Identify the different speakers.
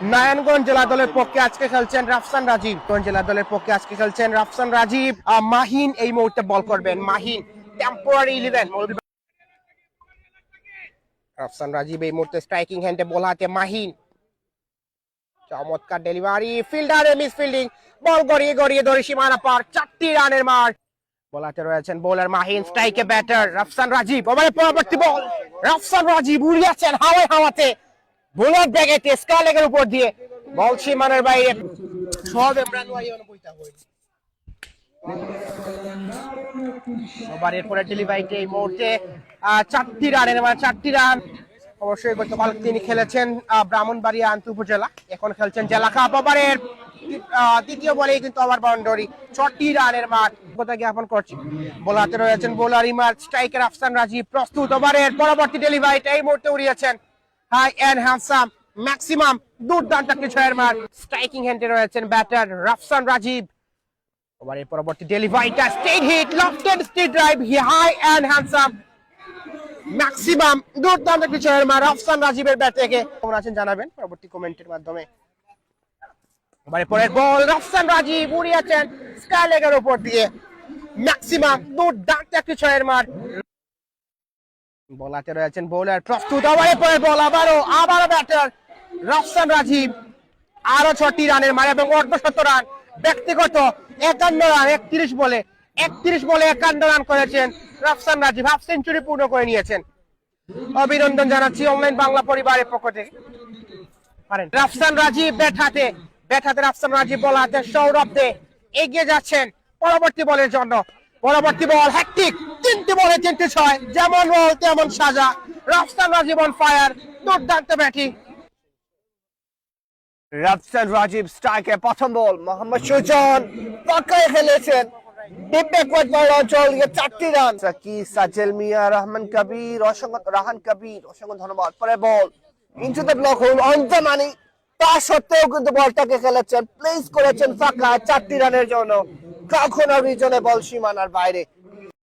Speaker 1: নারায়ণগঞ্জ জেলা দলের পক্ষে আজকে খেলছেন রাফসান রাজীব। গঞ্জ জেলা দলের পক্ষে আজকে খেলছেন রাফসান রাজীব। মাহিন এই মুহূর্তে বল করবেন। মাহিন টেম্পোরারি ইলেভেন রাফসান রাজীব এই মুহূর্তে স্ট্রাইকিং হ্যান্ডে বল হাতে। মাহিন, চমৎকার ডেলিভারি ফিল্ডারে মিস ফিল্ডিং বল গড়িয়ে গড়িয়ে ধরে সীমানা পার। চারটি রানের মার। বলাতে রয়েছেন বোলার মাহিন স্ট্রাইকে ব্যাটার রাফসান রাজীব। ওভারে পরবর্তী বল রাফসান রাজীব উড়িয়েছেন হাওয়ায় হাওয়াতে। বোলার ব্যাগেতে স্কালেগের উপর দিয়ে বল সীমানার বাইরে। সব ইমরান ওয়াই অনুপইতা হইল ওভার এরপরে ডেলিভারিতে এই মুহূর্তে চারটি রানের মানে চারটি রান। অবশ্যই গতকাল তিনি খেলেছেন ব্রাহ্মণবাড়িয়া আন্ত উপজেলা। এখন খেলছেন জেলা কাপ ওভারের দ্বিতীয় বলেই কিন্তু আবার বাউন্ডারি। ছটি রানের মাঠ কথা জ্ঞাপন করছি। বোলাতে রয়েছেন বোলার ইমার স্ট্রাইকার আফসান রাজীব প্রস্তুত ওভারের। পরবর্তী ডেলিভারিটা এই মুহূর্তে উড়িয়েছেন হাই এন্ড হ্যান্ডসাম ম্যাক্সিমাম দুর্দান্ত একটি ছয়ের মার। স্ট্রাইকিং হ্যান্ডে রয়েছেন ব্যাটার রাফসান রাজীব ওভারের পরবর্তী ডেলিভারিটা straight hit lofted straight drive high and handsome maximum দুর্দান্ত একটি ছয়ের মার রাফসান রাজীবের ব্যাট থেকে। কেমন আছেন জানাবেন পরবর্তী কমেন্টের মাধ্যমে। এবারে পরের বল রাফসান রাজীব উড়িয়েছেন স্কাইলেগের উপর দিয়ে। ম্যাক্সিমাম দুর্দান্ত একটি ছয়ের মার। বলাতে রয়েছেন বোলার প্রস্তুত আবারে পরের বল আবারও আবারও ব্যাটার রাফসান রাজীব। আরও ছটি রানের মার এবং অর্ধশত রান, ব্যক্তিগত একান্ন রান, একত্রিশ বলে একত্রিশ বলে একান্ন রান করেছেন রাফসান রাজীব, হাফ সেঞ্চুরি পূর্ণ করে নিয়েছেন। অভিনন্দন জানাচ্ছি অনলাইন বাংলা পরিবারের পক্ষ থেকে। পারেন। রাফসান রাজীব ব্যাট হাতে ব্যাট রাফসান রাজীব বল হাতে, সৌরভ দে এগিয়ে যাচ্ছেন পরবর্তী বলের জন্য। পরবর্তী বল হ্যাট্রিক তিনটি বলে তিনটি ছয় যেমন বল তেমন সাজা। রাফসান রাজীব অন ফায়ার দুর্দান্ত ব্যাটিং
Speaker 2: রাজীব স্ট্রাইকে প্রথম বল মোহাম্মদ সুজন পাকায় খেলেছেন। তা সত্ত্বেও কিন্তু বলটাকে খেলেছেন প্লেস করেছেন ফাঁকা, চারটি রানের জন্য। কখনো রিজনে বল সীমানার বাইরে।